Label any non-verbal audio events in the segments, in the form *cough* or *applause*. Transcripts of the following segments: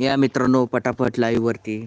या मित्रांनो पटापट लाईव्ह वरती.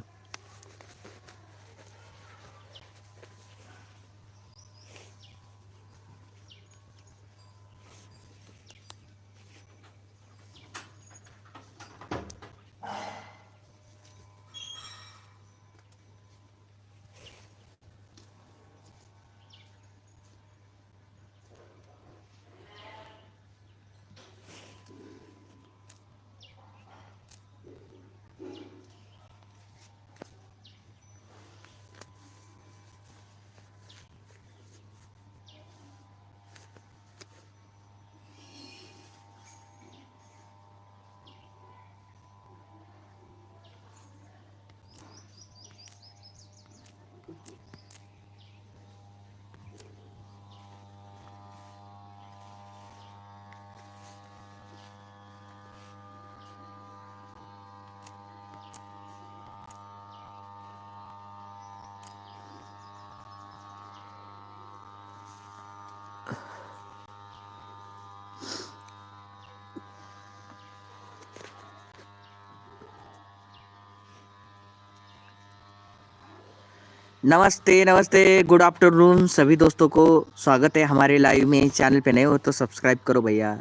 नमस्ते नमस्ते गुड आफ्टरनून सभी दोस्तों को स्वागत है हमारे लाइव में चैनल पे नए हो तो सब्सक्राइब करो भैया।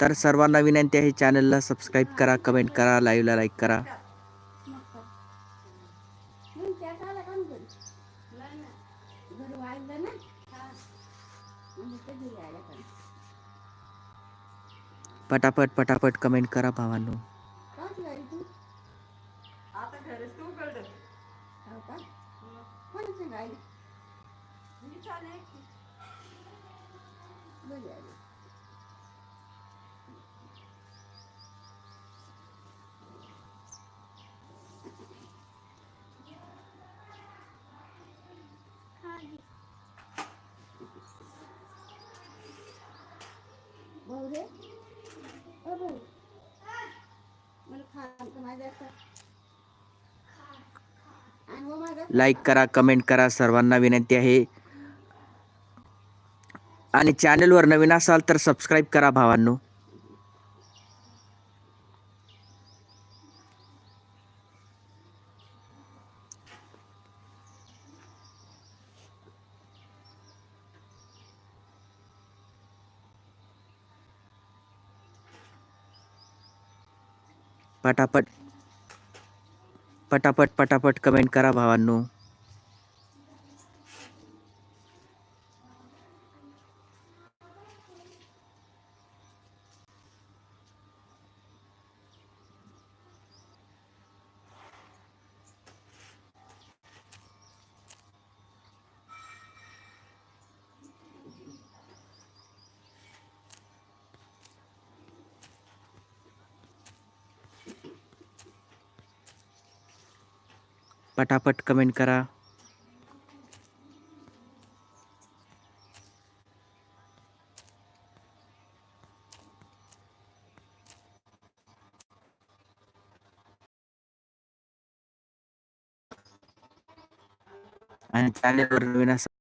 तर सर्वांना विनंती आहे चॅनलला सबस्क्राईब करा कमेंट करा लाईव्हला लाईक करा। पटापट पटापट कमेंट करा भावांनो आता घरीच तू उघडलं मी चालेल एकटी. लाईक करा कमेंट करा सर्वांना विनंती आहे. आणि चॅनलवर नवीन असाल तर सबस्क्राईब करा भावांनो. पटापट. पटापट पटापट कमेंट करा भावांनो. पटापट कमेंट करा. आणि चॅनेलवर नवीन असं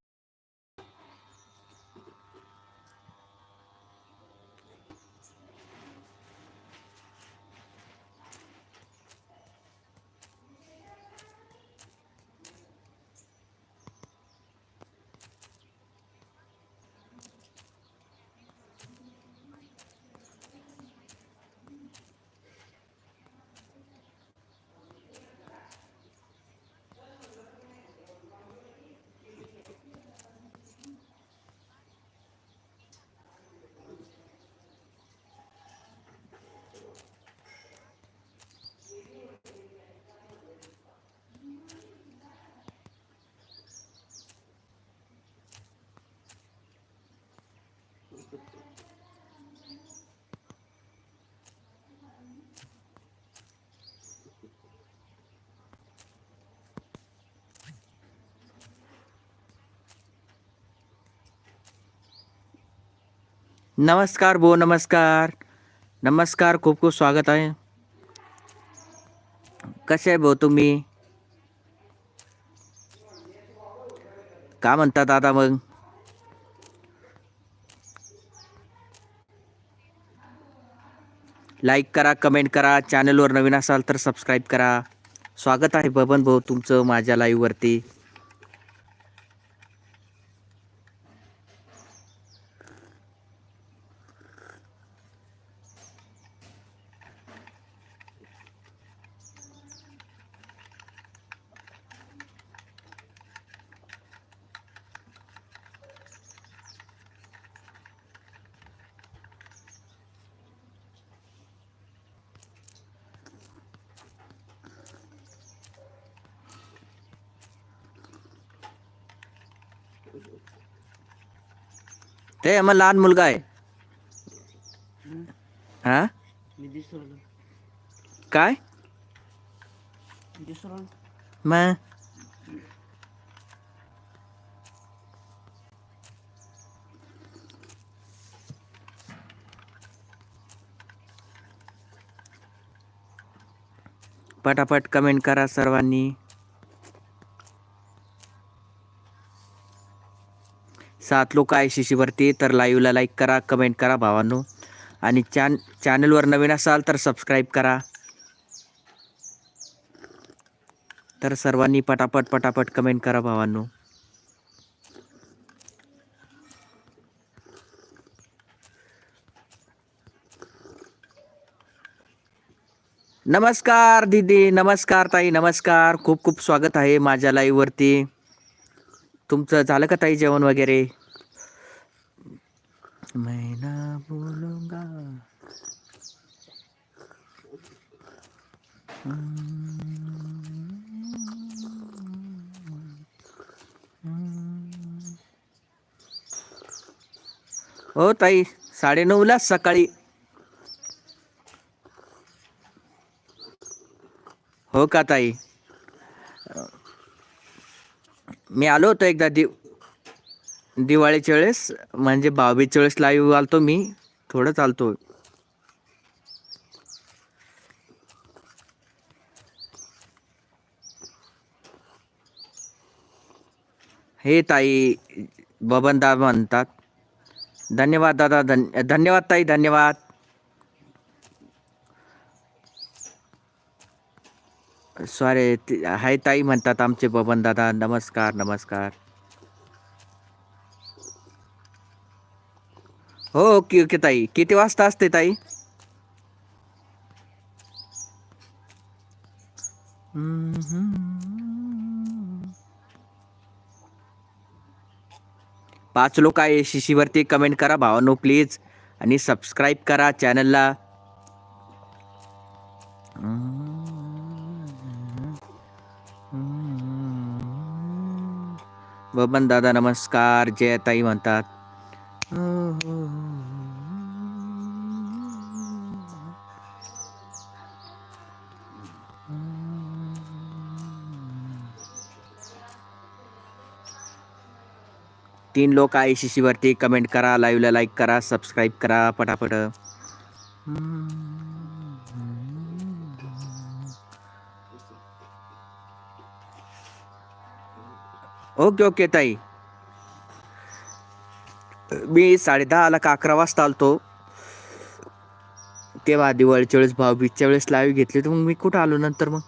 नमस्कार भो नमस्कार। नमस्कार खूप खूप स्वागत आहे कसे आहे भाऊ तुम्ही? का म्हणता दादा मग? लाईक करा कमेंट करा चॅनलवर नवीन असाल तर सबस्क्राईब करा. स्वागत आहे बबन भाऊ तुमचं माझ्या लाईव्हवरती ते मग लहान मुलगा आहे. हा? काय? मग? पटापट कमेंट करा सर्वांनी. सात लोक आहे शिशीवरती तर लाईव्हला लाईक करा कमेंट करा भावांनो. आणि चॅन चॅनलवर नवीन असाल तर सबस्क्राईब करा. तर सर्वांनी पटापट पटापट कमेंट करा भावांनो. नमस्कार दीदी नमस्कार ताई नमस्कार. खूप खूप स्वागत आहे माझ्या लाईव्हवरती तुमचं झालं का ताई जेवण वगैरे? मैना बोलूंगा. हो ताई साडेनऊला सकाळी. हो का ताई? मी आलो होतो एकदा दि दिवाळीच्या वेळेस म्हणजे बावीसच्या वेळेस लाईव्ह आलतो मी. थोडं चालतो हे ताई बबनदा म्हणतात. धन्यवाद दादा धन्य धन्यवाद ताई धन्यवाद. सॉरी हाय ताई म्हणतात आमचे बबन दादा. नमस्कार नमस्कार. हो ओके ओके ताई. किती वाजता असते ताई? पाच लोक आहे. शिशीवरती कमेंट करा भावानो प्लीज. आणि सबस्क्राईब करा चॅनलला बबन दादा नमस्कार. जय ताई म्हणतात. तीन लोक आहे वरती कमेंट करा लाईव्हला लाईक करा सबस्क्राईब करा पटापट. ओके ओके ताई. मी साडे दहाला का अकरा वाजता आलतो. तेव्हा दिवाळीच्या वेळेस भाऊबीजच्या वेळेस लाईव्ह घेतली तर मग मी कुठं आलो नंतर मग?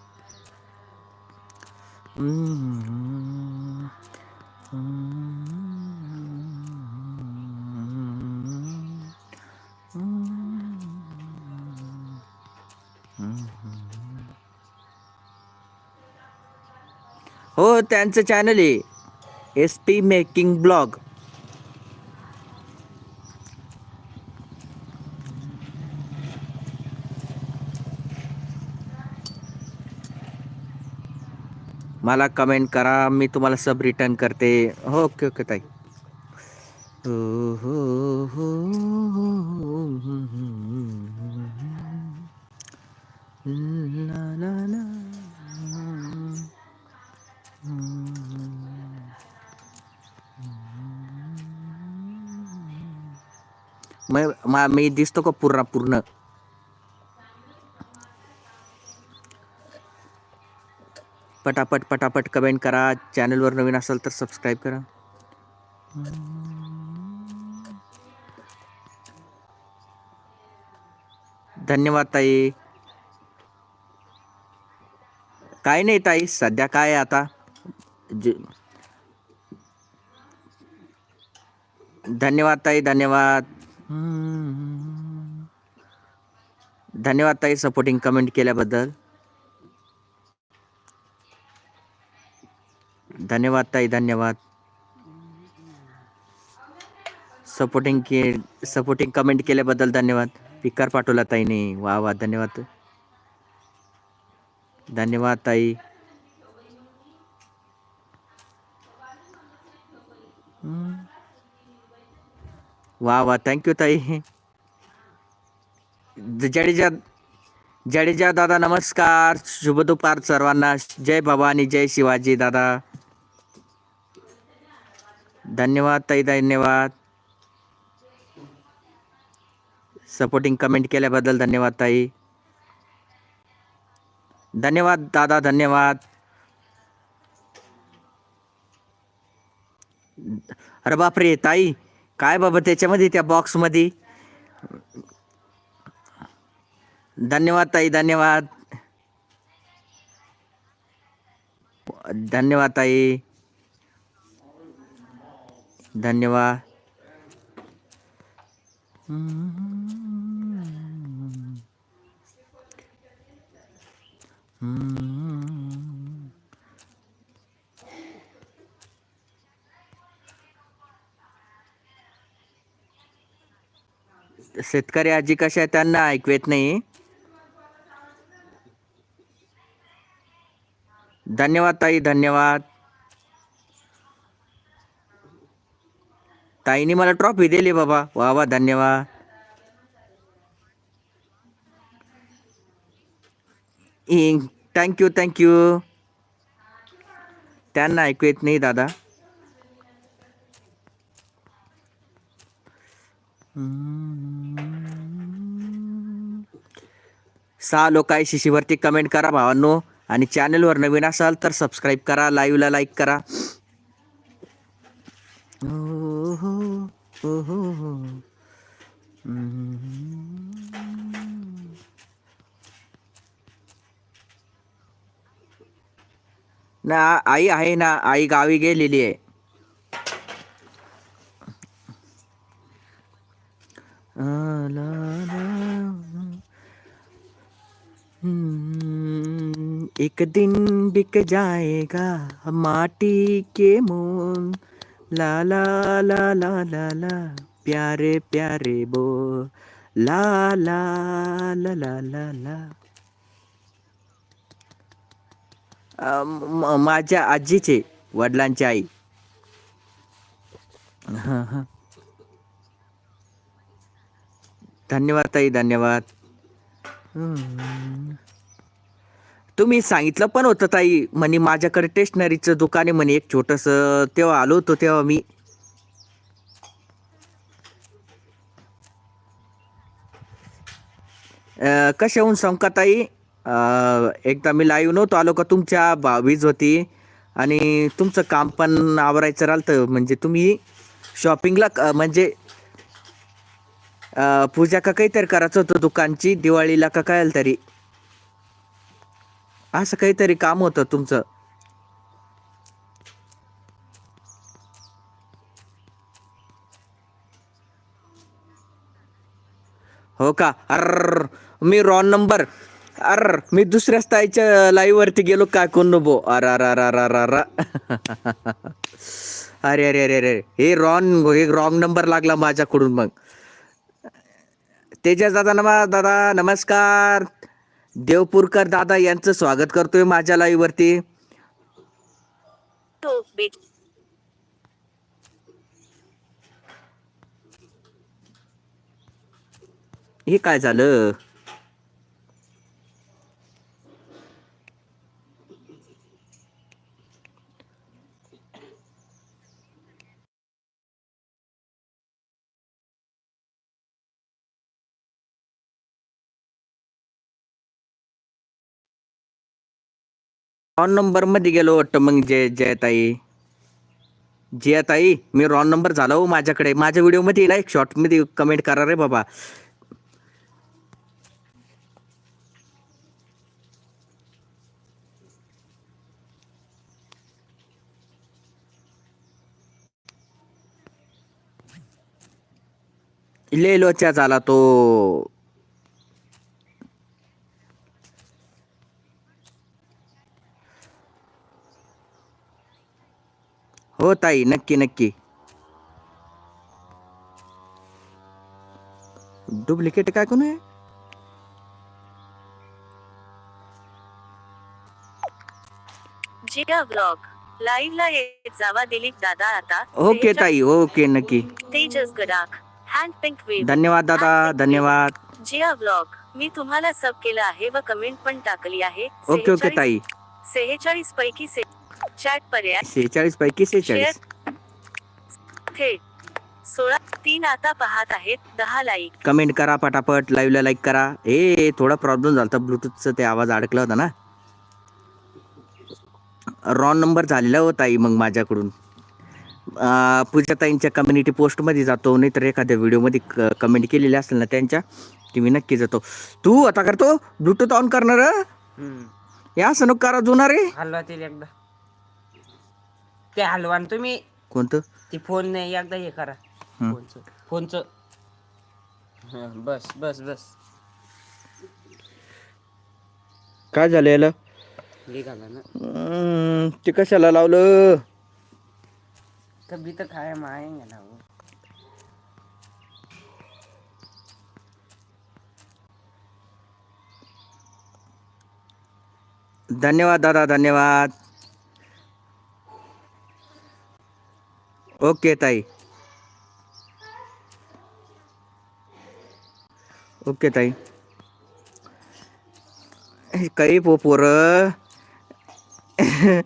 हो त्यांचं चॅनल आहे. एस पी मेकिंग ब्लॉग मला कमेंट करा, मी तुम्हाला सब रिटर्न करते. हो ओके ओके ताई. हो हो हो मग मा- दिसतो का पूर्ण पूर्ण। पटापट पटापट कमेंट करा चॅनलवर नवीन असाल तर सबस्क्राईब करा। धन्यवाद ताई। काय नाही ताई, सध्या काय आता? धन्यवाद ताई, धन्यवाद। धन्यवाद ताई सपोर्टिंग कमेंट केल्याबद्दल. धन्यवाद ताई धन्यवाद. सपोर्टिंग के सपोर्टिंग कमेंट केल्याबद्दल धन्यवाद. पिकार पाठवला ताईने. वा वा धन्यवाद. धन्यवाद ताई. वा वा. थँक्यू ताई. जडेजा जडेजा दादा नमस्कार. शुभ दुपार सर्वांना. जय भवानी जय शिवाजी दादा. धन्यवाद ताई. धन्यवाद. सपोर्टिंग कमेंट केल्याबद्दल धन्यवाद ताई. धन्यवाद दादा. धन्यवाद. अरे बापरे ताई. काय बाबा त्याच्यामध्ये त्या बॉक्समध्ये धन्यवाद ताई धन्यवाद. धन्यवाद ताई. धन्यवाद. शेतकरी आजी कशा आहेत त्यांना ऐकवेत नाही. धन्यवाद ताई धन्यवाद. ताईने मला ट्रॉफी दिली बाबा. वा वा धन्यवाद. थँक्यू थँक्यू त्यांना ऐकू येत नाही दादा. सहा लोक आहे शिशीवरती कमेंट करा भावांनो आणि चॅनलवर नवीन असाल तर सबस्क्राईब करा लाईव्हला लाईक करा हो, हो, हो. ना आई आहे ना आई गावी गेलेली आहे ला, ला. एक दिन बिक जाएगा माटी के मोल। ला ला ला ला ला ला प्यारे प्यारे बो ला ला ला ला ला ला। माझ्या आजीचे वडिलांची आई। हां हां. धन्यवाद ताई धन्यवाद। हम्म. तुम्ही सांगितलं पण होतं ताई. म्हणे माझ्याकडे स्टेशनरीचं दुकान आहे म्हणे एक छोटस. तेव्हा आलो होतो तेव्हा मी. अं, कशाहून सांगू ताई? अं, एकदा मी लाईव्ह नव्हतो आलो का तुमच्या बावीज होती. आणि तुमचं काम पण आवरायचं राहिलं म्हणजे तुम्ही शॉपिंगला क- म्हणजे पूजा का काहीतरी करायचं होतं दुकानची दिवाळीला का काय तरी. असं काहीतरी काम होतं तुमचं. हो का? अर मी रॉन नंबर अर मी दुसऱ्या ताईच्या लाईव्ह वरती गेलो काय कोण बो अर अर अर अर अर अर. *laughs* अरे अरे अरे अरे हे रॉन हे रॉंग नंबर लागला माझ्याकडून मग. तेजस दादा नमा दादा नमस्कार. देवपूरकर दादा यांचं स्वागत करतोय माझ्या लाईव्ह वरती हे काय झालं? रॉन नंबरमध्ये गेलो वाटतं मग जय जयताई. जे ताई मी रॉन नंबर झाला हो माझ्याकडे. माझ्या व्हिडिओमध्ये ना एक शॉर्टमध्ये कमेंट करा रे बाबा. लेलोच्या झाला तो. हो ताई नक्की नक्की. डुप्लिकेट काय कोण आहे? जिया ब्लॉग. लाईव्ह ला येत जावा दिलीप दादा आता. ओके ताई ओके नक्की. Tejas Gadakh. Hand pink wave धन्यवाद दादा धन्यवाद. जिया ब्लॉग. मी तुम्हाला सब केलं आहे व कमेंट पण टाकली आहे. ओके ओके ताई. सेहेचाळीस पैकी से चॅट पर्याय. सेहेचाळीस पैकी सेहेचाळीस. थेट सोळा तीन आता पाहत आहेत दहा लाईक कमेंट करा पटापट लाईव्हला लाईक करा. ए थोडा प्रॉब्लेम झाला ब्लूटूथचा ते आवाज अडकला होता ना. रॉंग नंबर झालेला होता आई मग माझ्याकडून. अं, पूजा ताईंच्या कम्युनिटी पोस्टमध्ये जातो नाही तर एखाद्या व्हिडिओमध्ये कमेंट केलेली असेल ना त्यांच्या की मी नक्की जातो. तू आता करतो ब्लूटूथ ऑन करणार. या असं नको करा जुना रे. हलवा तिला एकदा. ते हलवा न तुम्ही कोणतं? ती फोन नाही एकदा हे करा. फोनचं. फोनचं. हा, बस बस बस. काय झालं याला? ना. ते कशाला लावलं? तब्येत काय मायेंगे ना वो. धन्यवाद दादा धन्यवाद. ओके ताई. ओके ताई. काही पो पोरं. *laughs*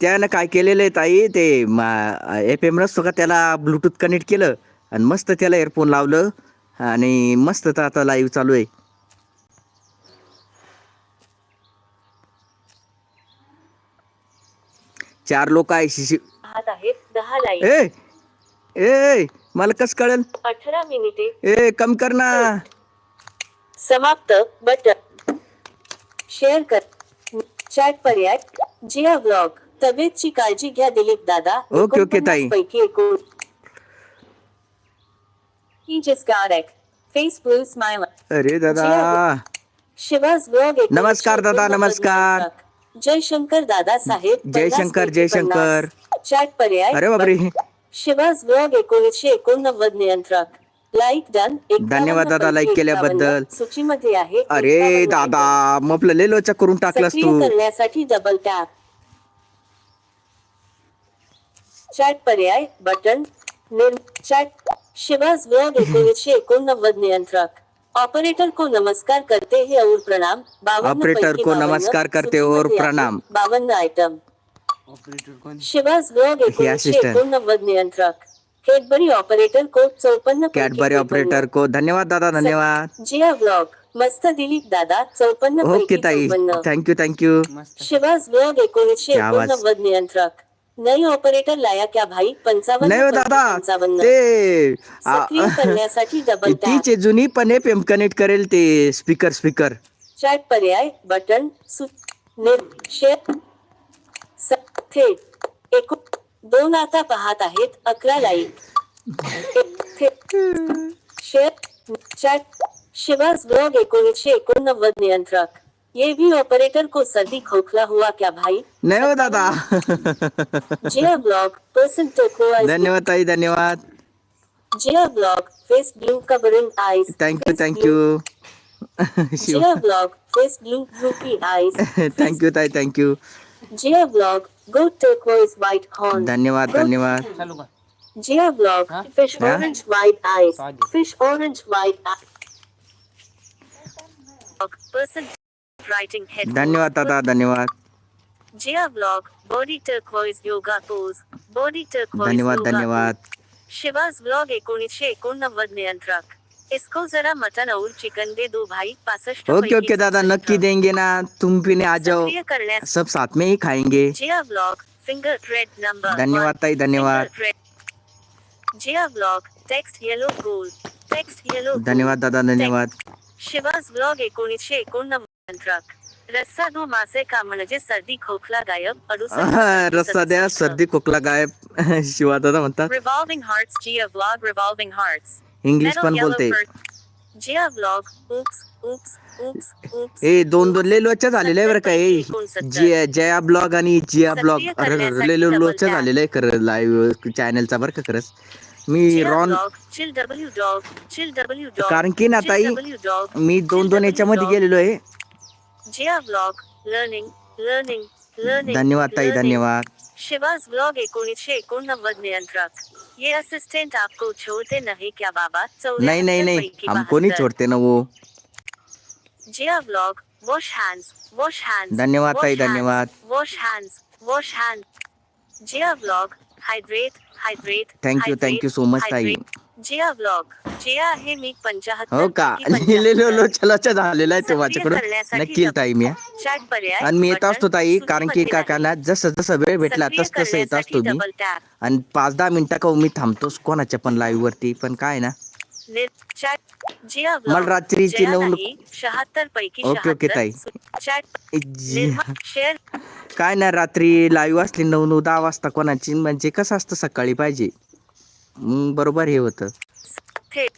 त्यानं काय केलेलं आहे ताई? ते मा एफ एम नसतो का त्याला ब्लूटूथ कनेक्ट केलं? आणि मस्त त्याला एअरफोन लावलं. आणि मस्त तर आता लाईव्ह चालू आहे. चार लोक आहे शिशी पाहत आहेत. दहा लाईक ए ए मला कस कळेल? अठरा मिनिटे. ए कम कर ना. समाप्त. बटन. शेअर कर. चॅट पर्याय. जिया ब्लॉग. तब्येतची काळजी घ्या दिलीप दादा. ओके, ओके, ताई. 49 पैकी एकूण got it. Face blue smile. अरे दादा. शिवाज ब्लॉग नमस्कार दादा, नमस्कार. जयशंकर दादा साहेब. जयशंकर, 50 पैकी जयशंकर. 50. चॅट पर्याय अरे बापरे. शिवाज ब्लॉग एकोणीसशे एकोणनव्वद नियंत्रक. लाईक डन धन्यवाद दादा, like केल्याबद्दल. सूचीमध्ये आहे अरे 51 दादा मग आपलं लेलोच्या करून टाकलास तू. करण्यासाठी डबल टॅप चॅट पर्याय बटन चॅट शिवाज ब्लॉग एकोणीसशे एकोणनव्वद नियंत्रक. ऑपरेटर को नमस्कार करते हैं और प्रणाम. ऑपरेटर को नमस्कार करते और प्रणाम. बावन्न आयटम ऑपरेटर कोण? शिवाज ब्लॉग एकोणीसशे assistant. एकोणनव्वद नियंत्रक. कॅडबरी ऑपरेटर को चौपन्न कॅडबरी. ऑपरेटर को धन्यवाद दादा धन्यवाद. जिया ब्लॉग मस्त दिलीप दादा चौपन्न ओके पैकी ताई चौपन्न थँक्यू थँक्यू मस्त. शिवाज ब्लॉग एकोणीसशे क्या आवाज? एकोणनव्वद नियंत्रक. नई ऑपरेटर लाया क्या भाई? पंचावन्न नाही हो दादा. पंचावन्न. ते आ- सक्रिय *laughs* करण्यासाठी डबल टॅप आहे जुनी पण एम कनेक्ट करेल ते स्पीकर स्पीकर चॅट पर्याय बटन सु- निर शेअर थेट एकूण दोन आता पाहत आहेत अकरा like share chat Shivaj blog एकोणीसशे एकोणनव्वद नियंत्रक. ये भी ऑपरेटर को सर्दी खोखला हुआ क्या भाई? नाही हो दादा. जिया ब्लॉग पर्सन टोको धन्यवाद ताई धन्यवाद. Jiya blog face blue covering eyes thank you thank you Shiv Jiya blog face blue droopy eyes. Thank you ताई thank you Jiya blog good turquoise white horn धन्यवाद धन्यवाद। Jiya blog fish orange white eyes fish orange white writing धन्यवाद दादा धन्यवाद। Jiya blog body turquoise yoga pose body turquoise धन्यवाद धन्यवाद। Shiva's blog एकोणीसशे नियंत्रक. इसको जरा मटन और चिकन दे दो भाई पासष्ट ओके ओके दादा नक्की देंगे ना तुम भी आ जाओ। सब साथ में ही खाएँगे। Jiya blog finger thread number धन्यवाद ताई धन्यवाद। जिया ब्लॉग टेक्स्ट येलो गोल टेक्स्ट येलो धन्यवाद दादा धन्यवाद। शिवाज ब्लॉग एकोणीसशे एकोणनव्वद रस्सा दो मासे का म्हणजे सर्दी खोकला गायब *laughs* रस्सा द्या सर्दी खोकला गायब। *laughs* शिवा दादा म्हणतात। Revolving hearts Jiya blog revolving hearts English पण बोलते ए दोन दोन लय लोच्या झालेलं आहे बरं का ए. जिया जया ब्लॉग आणि जिया ब्लॉग अरे लय लोच्या झालेलं आहे खरं लाईव्ह चॅनलचा बरं का खरंच. मी रॉन कारण की ना ताई मी दोन दोन याच्यामध्ये गेलेलो आहे. Jiya blog learning learning learning धन्यवाद ताई धन्यवाद. शिवाज ब्लॉग एकोणीसशे एकोणनव्वद नियंत्रक. ये असिस्टेंट आपको छोड़ते नहीं क्या बाबा? नहीं नहीं नहीं हमको नहीं छोड़ते ना वो। Jiya vlog wash hands wash hands धन्यवाद भाई धन्यवाद. Wash hands wash hand Jiya blog hydrate hydrate thank you thank you so much ताई. जिया ब्लॉग. जिया आहे मी पंचाहत्तर हो का? लोच्या लोच्या झालेला आहे तो माझ्याकडून नक्की ताई मी. चॅट पर्याय आणि मी येत असतो ताई कारण की सूचीमध्ये काका ना जसं जसं वेळ भेटला तस तसं येत असतो मी. आणि पाच दहा मिनिटं का मी थांबतोच कोणाच्या पण लाईव्ह वरती पण काय ना? मला रात्रीची नऊ- शहात्तर पैकी ओके, ओके, ताई. शेअर काय ना रात्री लाईव्ह असली नऊ नऊ दहा वाजता कोणाची म्हणजे कसं असतं सकाळी पाहिजे? बरोबर हे होतं. थेट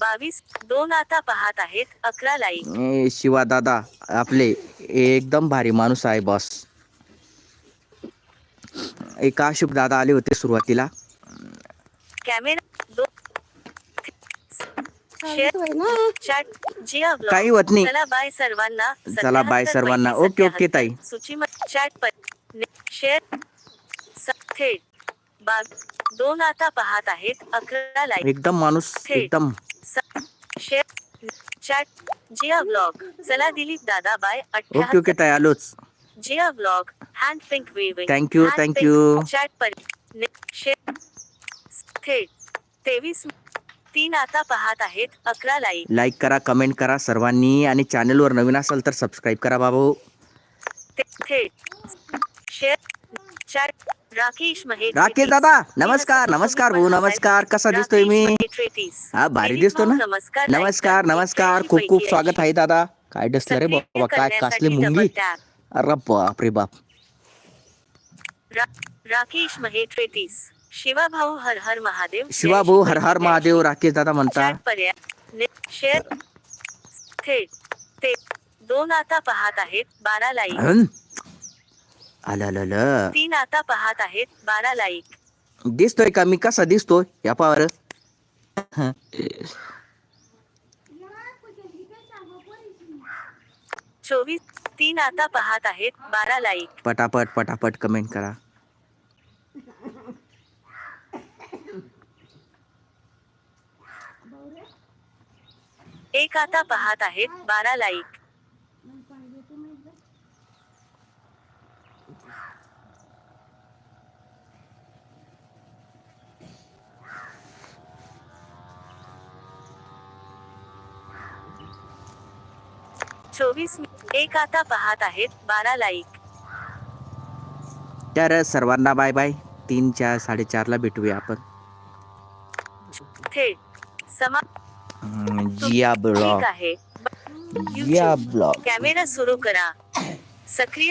बावीस दोन आता पाहत आहेत अकरा लाईक ए, शिवा दादा आपले एकदम भारी माणूस आहे बॉस एक आशुभ दादा आले होते सुरुवातीला. कॅमेरा दोन शेअर चॅट जिया ब्लॉग काही होत नाही. चला बाय सर्वांना. चला बाय 77 सर्वांना. Okay, okay, 77. ताई. सूचीमध्ये चॅट पर नि- शेअर स- थेट बा दोन आता पाहत आहेत अकरा लाईक एकदम माणूस एकदम. चॅट जिया ब्लॉग चला दिलीप दादा बाय ओके ओके ताई आलोच. Jiya blog hand pink waving thank you. Chat per share थेट तेवीस तीन आता पाहत आहेत अकरा लाईक लाईक करा कमेंट करा सर्वांनी आणि चॅनलवर नवीन असाल तर सबस्क्राईब करा बाबू. थेट शेअर राकेश महेश राकेश दादा नमस्कार नमस्कार भाऊ नमस्कार कसा दिसतोय मी? हा भारी दिसतो ना? नमस्कार नमस्कार खूप खूप स्वागत आहे दादा. काय दिसलं रे बाबा? काय कसले मुंगी? अरे बाप. रे बाप राकेश महेश शिवा भाऊ हर हर महादेव शिवा भाऊ हर हर महादेव राकेश दादा म्हणता. शेअर थेट ते दोन आता पाहत आहेत बारा लाईक हं? आलं तीन आता पाहत आहेत बारा लाईक दिसतोय का? मी कसा दिसतोय? या पावर. चोवीस तीन आता पाहत आहेत बारा लाईक पटापट पटापट कमेंट करा. एक आता पाहत आहेत बारा लाईक चोवीस एक आता पाहत आहेत बारा लाईक. तर सर्वांना बाय बाय. तीन चार साडेचारला भेटूया आपण. थेट समा जिया ब्लॉग. ठीक आहे. जिया ब्लॉग. कॅमेरा सुरू करा. सक्रिय